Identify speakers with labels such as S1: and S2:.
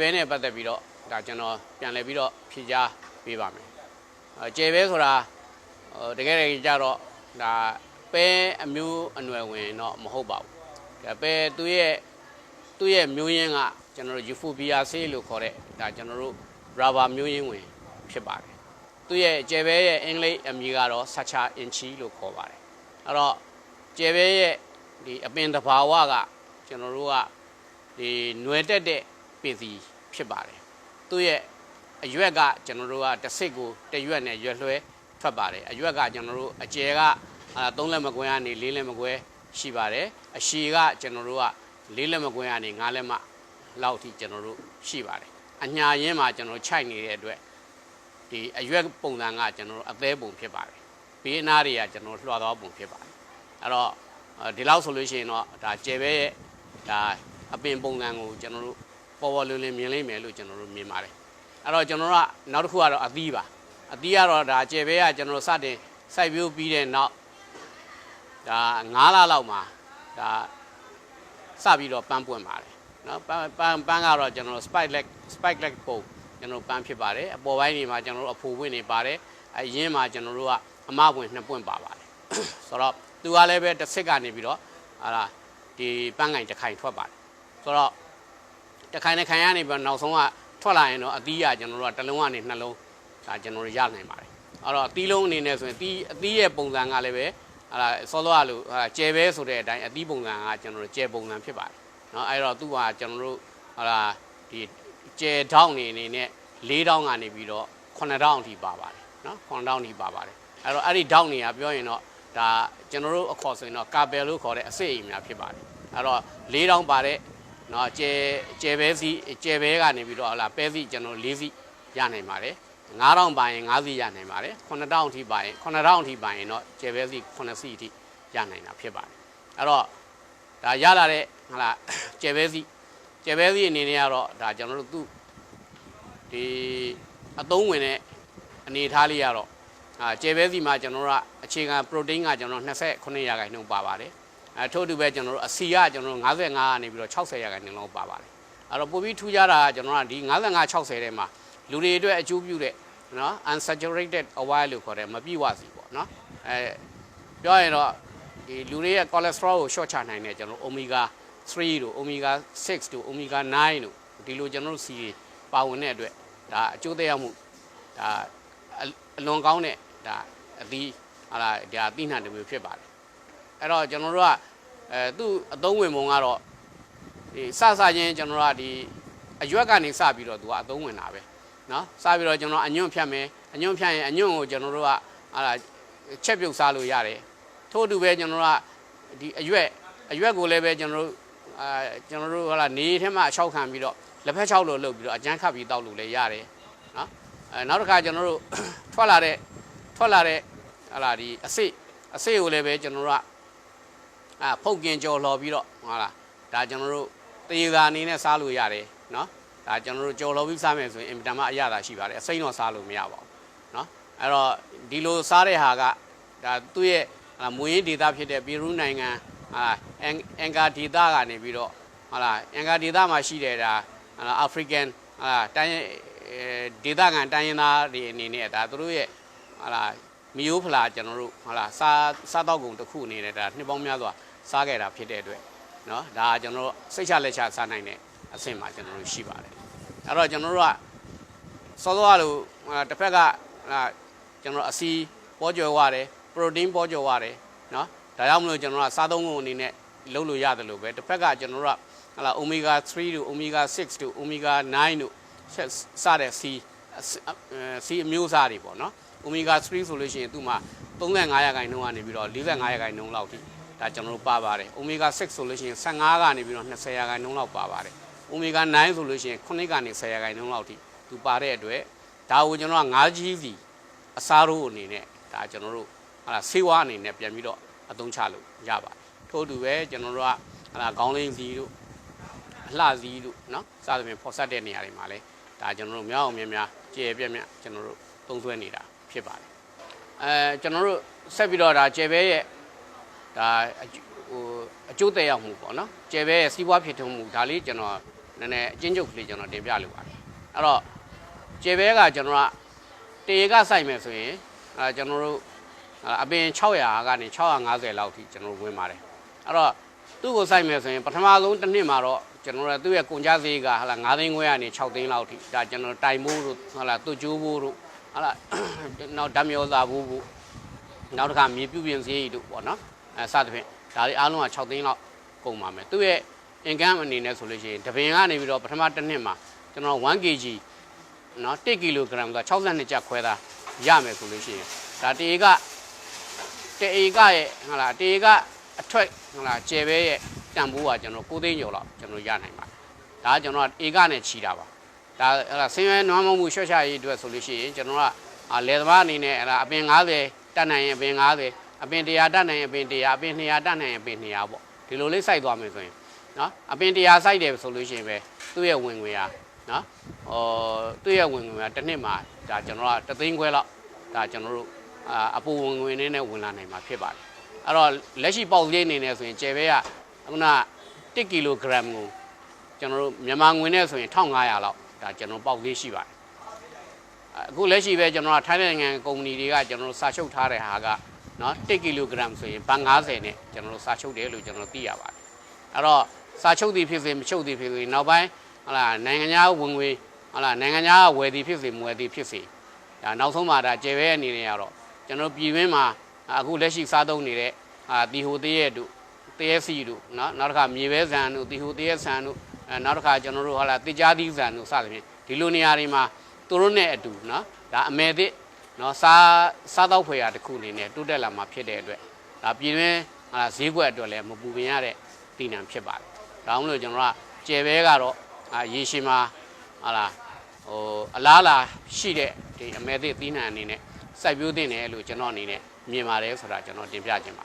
S1: ဘဲနဲ့ပတ်သက်ပြီးတော့ဒါကျွန်တော်ပြန်လည်ပြီးတော့ဖြေကြားပေးပါမယ်အဲကျဲဘဲဆိုတာဟိုတကယ်တကယ်ကြတော့ဒါပဲအမျိုးအနွယ်ဝင်တော့မဟုတ်ပါဘူးဒါပဲသူ့ရဲ့သူ့ရဲ့မျိုးရင်းကကျွန်တော်တို့ euphorbia ဆေးလို့ခေါ်တဲ့ဒါကျွန်တော်တို့ rubber မျိုးရင်းဝင်ဖြစ်ပါတယ်သူ့ရဲ့ကျဲဘဲရဲ့အင်္ဂလိပ်အမည်ကတော့ sacha inchi လို့ခေါ်ပါတယ်အဲ့တော့ကျဲဘဲရဲ့ဒီအပင်တဘာဝကကျွန်တော်တို့ကဒီຫນွယ်တက်တဲ့ ပင်စီဖြစ်ပါတယ်သူ့ရဲ့အရွက်ကကျွန်တော်တို့ကတစ်စစ်ကိုတစ်ရွက်နဲ့ရွက်လွှဲထွက်ပါတယ်အရွက်ကကျွန်တော်တို့အကျယ်ကအာသုံးလက်မကွဲကနေလေးလက်မကွဲရှိပါတယ်အရှည်ကကျွန်တော်တို့ကလေးလက်မကွဲကနေငါးလက်မလောက်ထိကျွန်တော်တို့ရှိပါတယ်အညာရင်းမှာကျွန်တော်ခြိုက်နေတဲ့အတွက်ဒီအရွက်ပုံစံကကျွန်တော်တို့အသေးပုံဖြစ်ပါတယ်ဘေးအနားတွေကကျွန်တော်တို့လွှာသွားပုံဖြစ်ပါတယ်အဲ့တော့ဒီလောက်ဆိုလို့ရှိရင်တော့ဒါကျယ်ပဲရဲ့ဒါအပင်ပုံစံကိုကျွန်တော်တို့ ပေါ်ပေါ်လွင်လွင်မြင်လိမ့်မယ်လို့ကျွန်တော်တို့မြင်ပါတယ်အဲ့တော့ကျွန်တော်တို့ကနောက်တစ်ခုကတော့အသီးပါအသီးကတော့ဒါကျယ်ပဲကကျွန်တော်တို့စတင်စိုက်ပျိုးပြီးတဲ့နောက်ဒါ9လလောက်မှာဒါစပြီးတော့ပန်းပွင့်ပါတယ်နော်ပန်းပန်းပန်းကတော့ကျွန်တော်တို့ spike leg spike leg ပုံကျွန်တော်တို့ပန်းဖြစ်ပါတယ်အပေါ်ပိုင်းတွေမှာကျွန်တော်တို့အဖိုပွင့်နေပါတယ်အရင်းမှာကျွန်တော်တို့ကအမပွင့်နှစ်ပွင့်ပါပါတယ်ဆိုတော့သူကလည်းပဲတစ်စစ်ကနေပြီးတော့ဟာလာဒီပန်းကင်တစ်ခိုင်ထွက်ပါတယ်ဆိုတော့ တစ်ခိုင်တစ်ခိုင်ကနေပြီးတော့နောက်ဆုံးကထွက်လာရင်တော့အသီးကကျွန်တော်တို့ကတစ်လုံးကနေနှလုံးဒါကျွန်တော်တို့ရနိုင်ပါတယ်အဲ့တော့အသီးလုံးအနေနဲ့ဆိုရင်အသီးအသီးရဲ့ပုံစံကလည်းပဲဟာလာစောစောကလို့ဟာကျဲပဲဆိုတဲ့အတိုင်းအသီးပုံစံကကျွန်တော်တို့ကျဲပုံစံဖြစ်ပါတယ်နော်အဲ့တော့သူကကျွန်တော်တို့ဟာလာဒီကျဲထောင်းနေအနေနဲ့၄တောင်းကနေပြီးတော့9တောင်းအထိပါပါတယ်နော်9တောင်းအထိပါပါတယ်အဲ့တော့အဲ့ဒီတောင်းနေကပြောရင်တော့ဒါကျွန်တော်တို့အခေါ်ဆိုရင်တော့ကာဘယ်လို့ခေါ်တဲ့အစိတ်အိမ်များဖြစ်ပါတယ်အဲ့တော့၄တောင်းပါတဲ့ နော်ကျဲကျဲပဲစီကျဲပဲကနေပြီးတော့ဟာလာပဲစီကျွန်တော်၄စီရနိုင်ပါတယ်9000ပါရင်9စီရနိုင်ပါတယ်9000အထိပါရင်9000အထိပါရင်တော့ကျဲပဲစီ9စီအထိရနိုင်တာဖြစ်ပါတယ်အဲ့တော့ဒါရလာတဲ့ဟာလာကျဲပဲစီကျဲပဲစီအနေနဲ့ကတော့ဒါကျွန်တော်တို့သူ့ဒီအသုံးဝင်တဲ့အနေအထားလေးကတော့အာကျဲပဲစီမှာကျွန်တော်တို့ကအခြေခံ protein ကကျွန်တော်29ရာခိုင်နှုန်းပါပါတယ် အဲထို့အတူပဲကျွန်တော်တို့အစီကကျွန်တော်တို့55ကနေပြီးတော့60ရာခိုင်နှုန်းလောက်ပါပါတယ်အဲ့တော့ပိုပြီးထူးခြားတာကကျွန်တော်တို့ကဒီ55 60ထဲမှာလူတွေအတွက်အကျိုးပြုတဲ့နော် unsaturated oil လို့ခေါ်တဲ့မပြည့်ဝစီပေါ့နော်အဲပြောရင်တော့ဒီလူတွေရဲ့ cholesterol ကို short ချနိုင်တဲ့ကျွန်တော်တို့ omega 3တို့ omega 6တို့ omega 9တို့ဒီလိုကျွန်တော်တို့စီပါဝင်တဲ့အတွက်ဒါအကျိုးသက်ရောက်မှုဒါအလွန်ကောင်းတဲ့ဒါအသီးဟာလာဒါအသီးနှံတစ်မျိုးဖြစ်ပါတယ် အဲ့တော့ကျွန်တော်တို့ကအဲသူ့အသုံးဝင်ပုံကတော့ဒီစစချင်းကျွန်တော်တို့ကဒီအရွက်ကနေစပြီးတော့သူကအသုံးဝင်တာပဲနော်စပြီးတော့ကျွန်တော်အညွန့်ဖြတ်မယ်အညွန့်ဖြတ်ရင်အညွန့်ကိုကျွန်တော်တို့ကဟာချက်ပြုတ်စားလို့ရတယ်ထို့အတူပဲကျွန်တော်တို့ကဒီအရွက်အရွက်ကိုလည်းပဲကျွန်တော်တို့အာကျွန်တော်တို့ဟာနေထဲမှာအချောက်ခံပြီးတော့လက်ဖက်ချောက်လို့လုပ်ပြီးတော့အကျန်းခတ်ပြီးတောက်လို့လည်းရတယ်နော်အဲနောက်တစ်ခါကျွန်တော်တို့ထွက်လာတဲ့ထွက်လာတဲ့ဟာဒီအစိအစိကိုလည်းပဲကျွန်တော်တို့က အာဖုတ်ကင်ကြော်လှော်ပြီးတော့ဟုတ်လားဒါကျွန်တော်တို့တရေသာအနေနဲ့စားလို့ရတယ်နော်ဒါကျွန်တော်တို့ကြော်လှော်ပြီးစားမယ်ဆိုရင်အင်တာမအရသာရှိပါတယ်အစိမ့်တော့စားလို့မရပါဘူးနော်အဲ့တော့ဒီလိုစားတဲ့ဟာကဒါသူ့ရဲ့မွေးဒေတာဖြစ်တဲ့ပီရူးနိုင်ငံဟာအင်ကာဒေတာကနေပြီးတော့ဟာလာအင်ကာဒေတာမှာရှိတဲ့ဒါအာဖရိကန်ဟာတိုင်းဒေတာကန်တိုင်းရင်းသားတွေအနေနဲ့ဒါသူတို့ရဲ့ဟာလာ မီယိုဖလာကျွန်တော်တို့ဟာလာစားစားတော့ကုန်တစ်ခုအနေနဲ့ဒါနှစ်ပေါင်းများစွာစားခဲ့တာဖြစ်တဲ့အတွက်เนาะဒါကျွန်တော်တို့စိတ်ချလက်ချစားနိုင်တဲ့အဆင့်မှာကျွန်တော်တို့ရှိပါတယ်အဲ့တော့ကျွန်တော်တို့ကစောစောကလို့တစ်ဖက်ကကျွန်တော်အစီပေါ်ကျော်ရတယ်ပရိုတင်းပေါ်ကျော်ရတယ်เนาะဒါကြောင့်မလို့ကျွန်တော်ကစားသုံးကုန်အနေနဲ့လုပ်လို့ရတယ်လို့ပဲတစ်ဖက်ကကျွန်တော်တို့ကဟလာ omega 3တို့ omega 6တို့ omega 9တို့စတဲ့ C C အမျိုးအစားတွေပေါ့နော် omega 3ဆိုလို့ရှိရင်သူ့မှာ35ရာခိုင်နှုန်းကနေပြီးတော့45ရာခိုင်နှုန်းလောက်ထိဒါကျွန်တော်တို့ပါပါတယ် omega 6ဆိုလို့ရှိရင်15ကနေပြီးတော့20ရာခိုင်နှုန်းလောက်ပါပါတယ် omega 9ဆိုလို့ရှိရင်9ကနေ10ရာခိုင်နှုန်းလောက်ထိသူပါတဲ့အတွက်ဒါကိုကျွန်တော်က5ကြီးစီအစားရိုးအနေနဲ့ဒါကျွန်တော်တို့ဟာလာဆေးဝါးအနေနဲ့ပြန်ပြီးတော့အသုံးချလို့ရပါတယ်ထို့အတူပဲကျွန်တော်တို့ကဟာလာခေါင်းလင်းစီတို့အလှစီတို့เนาะစသဖြင့်ဖော်ဆက်တဲ့နေရာတွေမှာလဲဒါကျွန်တော်တို့မြောက်အောင်များများကြည်ပြက်မြတ်ကျွန်တော်တို့သုံးဆွဲနေတာ ဖြစ်ပါတယ်အဲကျွန်တော်တို့ဆက်ပြီးတော့ဒါကျယ်ဘဲရဲ့ဒါဟိုအကျိုးသက်ရောက်မှုပေါ့နော်ကျယ်ဘဲရဲ့စီးပွားဖြစ်ထွန်းမှုဒါလေးကျွန်တော်နည်းနည်းအချင်းချုပ်ကလေးကျွန်တော်တင်ပြလိုပါတယ်အဲ့တော့ကျေဘဲကကျွန်တော်ကတေကစိုက်မယ်ဆိုရင်အဲကျွန်တော်တို့အပင်600ကနေ650လောက်ထိကျွန်တော်ဝင်ပါတယ်အဲ့တော့သူ့ကိုစိုက်မယ်ဆိုရင်ပထမဆုံးတစ်နှစ်မှာတော့ကျွန်တော်တို့သူ့ရဲ့ကုန်ကြစည်ကဟာလာ9သိန်းခွဲကနေ6သိန်းလောက်ထိဒါကျွန်တော်တိုင်မိုးတို့ဟာလာသူ့ကျိုးဘိုးတို့ ဟာလာနောက်ဓာမျောစာဘူးဘူးနောက်တစ်ခါမြေပြုပြင်စည်းတို့ပေါ့နော်အဲစသဖြင့်ဒါတွေအားလုံးက6သိန်းလောက်ကုန်ပါမယ်သူ့ရဲ့ income အနေနဲ့ဆိုလို့ရှိရင်တပင်ကနေပြီးတော့ပထမတစ်နှစ်မှာကျွန်တော် 1kg နော်1 kg ဆို62ကျပ်ခွဲသားရမယ်ဆိုလို့ရှိရင်ဒါတေကတေကရဲ့ဟာလာတေကအထွက်ဟာလာကျယ်ပဲရဲ့တန်ဖိုးကကျွန်တော်9သိန်းကျော်လောက်ကျွန်တော်ရနိုင်ပါတယ်ဒါကကျွန်တော်ဧကနဲ့ချီတာပါ ဒါဟာလာဆင်းရဲနွမ်းမမှုရှော့ချရေးအတွက်ဆိုလို့ရှိရင်ကျွန်တော်ကလယ်သမားအနေနဲ့ဟာလာအပင်90တတ်နိုင်ရင်အပင်90အပင်100တတ်နိုင်ရင်အပင်100အပင်200တတ်နိုင်ရင်အပင်200ပေါ့ဒီလိုလေးစိုက်သွားမယ်ဆိုရင်နော်အပင်တရားစိုက်တယ်ဆိုလို့ရှိရင်ပဲသူ့ရဲ့ဝင်ငွေဟာနော်ဟောသူ့ရဲ့ဝင်ငွေဟာတစ်နှစ်မှာဒါကျွန်တော်ကတသိန်းခွဲလောက်ဒါကျွန်တော်တို့အာအပူဝင်ငွေနဲ့နဲ့ဝင်လာနိုင်မှာဖြစ်ပါတယ်အဲ့တော့လက်ရှိပေါက်လေးအနေနဲ့ဆိုရင်ကျယ်ဘဲကခုန1ကီလိုဂရမ်ကိုကျွန်တော်တို့မြန်မာငွေနဲ့ဆိုရင်1500လောက် ဒါကျွန်တော်ပေါက်လေးရှိပါတယ်အခုလက်ရှိပဲကျွန်တော်ကထိုင်းနိုင်ငံကုမ္ပဏီတွေကကျွန်တော်တို့စာချုပ်ထားတဲ့ဟာကနော်1ကီလိုဂရမ်ဆိုရင်ဘတ်90နဲ့ကျွန်တော်တို့စာချုပ်တယ်လို့ကျွန်တော်သိရပါတယ်အဲ့တော့စာချုပ်သည်ဖြစ်စေမချုပ်သည်ဖြစ်စေနောက်ပိုင်းဟလာနိုင်ငံခြားဝင်ငွေဟလာနိုင်ငံခြားဝယ်သည်ဖြစ်စေမဝယ်သည်ဖြစ်စေဒါနောက်ဆုံးမှာဒါကျေပဲအနေနဲ့ကတော့ကျွန်တော်ပြည်တွင်းမှာအခုလက်ရှိစားသုံးနေတဲ့အာတီဟိုတရဲ့တို့တရဲ့စီတို့နော်နောက်တစ်ခါမြေပဲဆန်တို့တီဟိုတရဲ့ဆန်တို့ အဲနောက်တစ်ခါကျွန်တော်တို့ဟလာတေချာသီးဆန်တို့စသဖြင့်ဒီလိုနေရာတွေမှာသူတို့နဲ့အတူနော်ဒါအမယ်သစ်နော်စားစားတော့ဖွယ်ရာတစ်ခုအနေနဲ့တိုးတက်လာမှာဖြစ်တဲ့အတွက်ဒါပြည်တွင်းဟာဈေးကွက်အတွက်လည်းမပူပင်ရတဲ့တည်နံဖြစ်ပါတယ်။ဒါကြောင့်မလို့ကျွန်တော်ကကျယ်ဘဲကတော့အာရေရှည်မှာဟာလာဟိုအလားလာရှိတဲ့ဒီအမဲသစ်သီးနှံအနေနဲ့စိုက်ပျိုးတင်တယ်လို့ကျွန်တော်အနေနဲ့မြင်ပါတယ်ဆိုတာကျွန်တော်တင်ပြခြင်းပါ